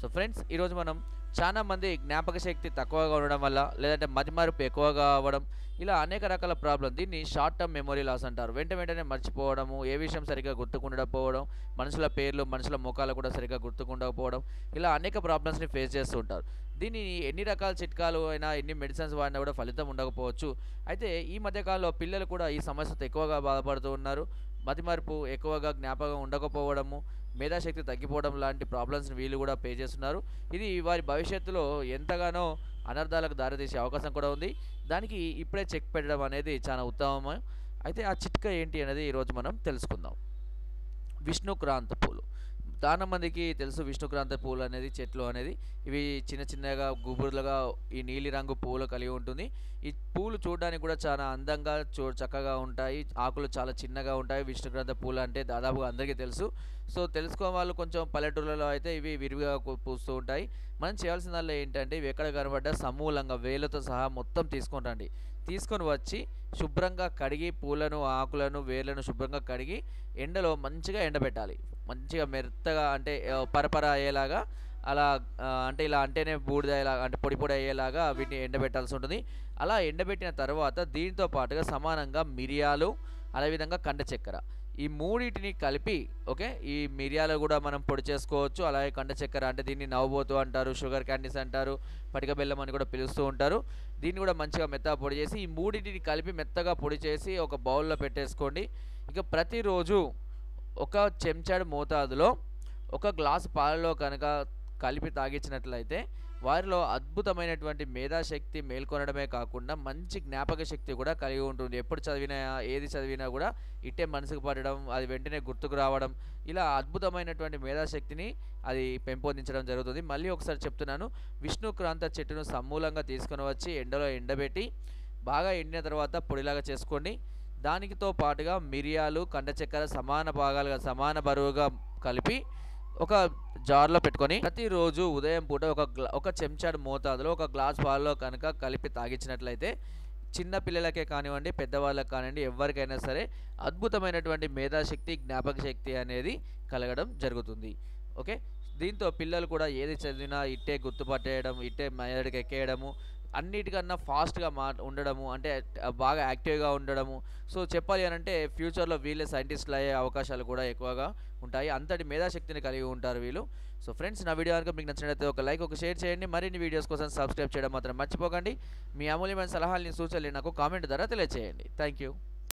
So friends ఈరోజు మనం చాలా మంది జ్ఞాపక శక్తి తక్కువగా ఉండడం వల్ల లేదంటే మతిమారుపు ఎక్కువగా అవ్వడం ఇలా అనేక రకాల ప్రాబ్లం దీన్ని షార్ట్ టర్మ్ మెమొరీ లాస్ అంటారు. వెంట వెంటనే మర్చిపోవడము ఏ విషయం సరిగ్గా గుర్తుకుండకపోవడం మనుషుల పేర్లు మనుషుల ముఖాలు కూడా సరిగ్గా గుర్తుకుండకపోవడం ఇలా అనేక ప్రాబ్లమ్స్ని ఫేస్ చేస్తూ ఉంటారు. దీన్ని ఎన్ని రకాల చిట్కాలు అయినా ఎన్ని మెడిసిన్స్ వాడినా కూడా ఫలితం ఉండకపోవచ్చు. అయితే ఈ మధ్యకాలంలో పిల్లలు కూడా ఈ సమస్యతో ఎక్కువగా బాధపడుతూ ఉన్నారు. మతిమార్పు ఎక్కువగా జ్ఞాపకం ఉండకపోవడము మేధాశక్తి తగ్గిపోవడం లాంటి ప్రాబ్లమ్స్ని వీళ్ళు కూడా పే చేస్తున్నారు. ఇది వారి భవిష్యత్తులో ఎంతగానో అనర్థాలకు దారితీసే అవకాశం కూడా ఉంది. దానికి ఇప్పుడే చెక్ పెట్టడం అనేది చాలా ఉత్తమం అయితే ఆ చిట్కా ఏంటి అనేది ఈరోజు మనం తెలుసుకుందాం. విష్ణుక్రాంత పూలు. చాలా మందికి తెలుసు విష్ణుక్రాంత పూలు అనేది చెట్లు అనేది. ఇవి చిన్న చిన్నగా గుబురులుగా ఈ నీలి రంగు పూలు కలిగి ఉంటుంది. ఈ పూలు చూడడానికి కూడా చాలా అందంగా చూ చక్కగా ఉంటాయి. ఆకులు చాలా చిన్నగా ఉంటాయి. విష్ణుక్రాంత పూలు అంటే దాదాపుగా అందరికీ తెలుసు. సో తెలుసుకో వాళ్ళు కొంచెం పల్లెటూళ్ళలో అయితే ఇవి విరివిగా పూస్తూ ఉంటాయి. మనం చేయాల్సిందల్లా ఏంటంటే ఇవి ఎక్కడ కనబడ్డా సమూలంగా వేలతో సహా మొత్తం తీసుకొని రండి. తీసుకొని వచ్చి శుభ్రంగా కడిగి పూలను ఆకులను వేర్లను శుభ్రంగా కడిగి ఎండలో మంచిగా ఎండబెట్టాలి. మంచిగా మెత్తగా అంటే పరపర అయ్యేలాగా అలా అంటే ఇలా అంటేనే బూడిద ఇలా అంటే పొడి పొడి అయ్యేలాగా వీటిని ఎండబెట్టాల్సి ఉంటుంది. అలా ఎండబెట్టిన తర్వాత దీంతో పాటుగా సమానంగా మిరియాలు అదేవిధంగా కండ చక్కెర. ఈ మూడింటిని కలిపి ఓకే ఈ మిరియాలు కూడా మనం పొడి చేసుకోవచ్చు. అలాగే కండ చక్కెర అంటే దీన్ని నవ్వుబోతు అంటారు షుగర్ క్యాండీస్ అంటారు పటిక బెల్లం అని కూడా పిలుస్తూ ఉంటారు. దీన్ని కూడా మంచిగా మెత్తగా పొడి చేసి ఈ మూడింటిని కలిపి మెత్తగా పొడి చేసి ఒక బౌల్లో పెట్టేసుకోండి. ఇక ప్రతిరోజు ఒక చెంచాడు మోతాదులో ఒక గ్లాసు పాలలో కనుక కలిపి తాగించినట్లయితే వారిలో అద్భుతమైనటువంటి మేధాశక్తి మేల్కొనడమే కాకుండా మంచి జ్ఞాపక శక్తి కూడా కలిగి ఉంటుంది. ఎప్పుడు చదివినా ఏది చదివినా కూడా ఇట్టే మనసుకు పడడం అది వెంటనే గుర్తుకు రావడం ఇలా అద్భుతమైనటువంటి మేధాశక్తిని అది పెంపొందించడం జరుగుతుంది. మళ్ళీ ఒకసారి చెప్తున్నాను విష్ణుక్రాంత చెట్టును సమూలంగా తీసుకొని వచ్చి ఎండలో ఎండబెట్టి బాగా ఎండిన తర్వాత పొడిలాగా చేసుకోండి. దానితో పాటుగా మిరియాలు కండ చక్కెర సమాన భాగాలుగా సమాన బరువుగా కలిపి ఒక జార్లో పెట్టుకొని ప్రతిరోజు ఉదయం పూట ఒక గ్లా ఒక చెంచాడు మోతాదులో ఒక గ్లాస్ పాలలో కనుక కలిపి తాగించినట్లయితే చిన్న పిల్లలకే కానివ్వండి పెద్దవాళ్ళకి కానివ్వండి ఎవరికైనా సరే అద్భుతమైనటువంటి మేధాశక్తి జ్ఞాపక శక్తి అనేది కలగడం జరుగుతుంది. ఓకే? దీంతో పిల్లలు కూడా ఏది చదివినా ఇట్టే గుర్తుపట్టేయడం ఇట్టే మెదడికి ఎక్కేయడము అన్నిటికన్నా ఫాస్ట్గా మా ఉండడము అంటే బాగా యాక్టివ్గా ఉండడము. సో చెప్పాలి అని అంటే ఫ్యూచర్లో వీళ్ళే సైంటిస్టులు అయ్యే అవకాశాలు కూడా ఎక్కువగా ఉంటాయి. అంతటి మేధాశక్తిని కలిగి ఉంటారు వీళ్ళు. సో ఫ్రెండ్స్ నా వీడియో కనుక మీకు నచ్చినట్లయితే ఒక లైక్ ఒక షేర్ చేయండి. మరిన్ని వీడియోస్ కోసం సబ్స్క్రైబ్ చేయడం మాత్రం మర్చిపోకండి. మీ అమూల్యమైన సలహాలని సూచనలు నాకు కామెంట్ ద్వారా తెలియజేయండి థ్యాంక్ యూ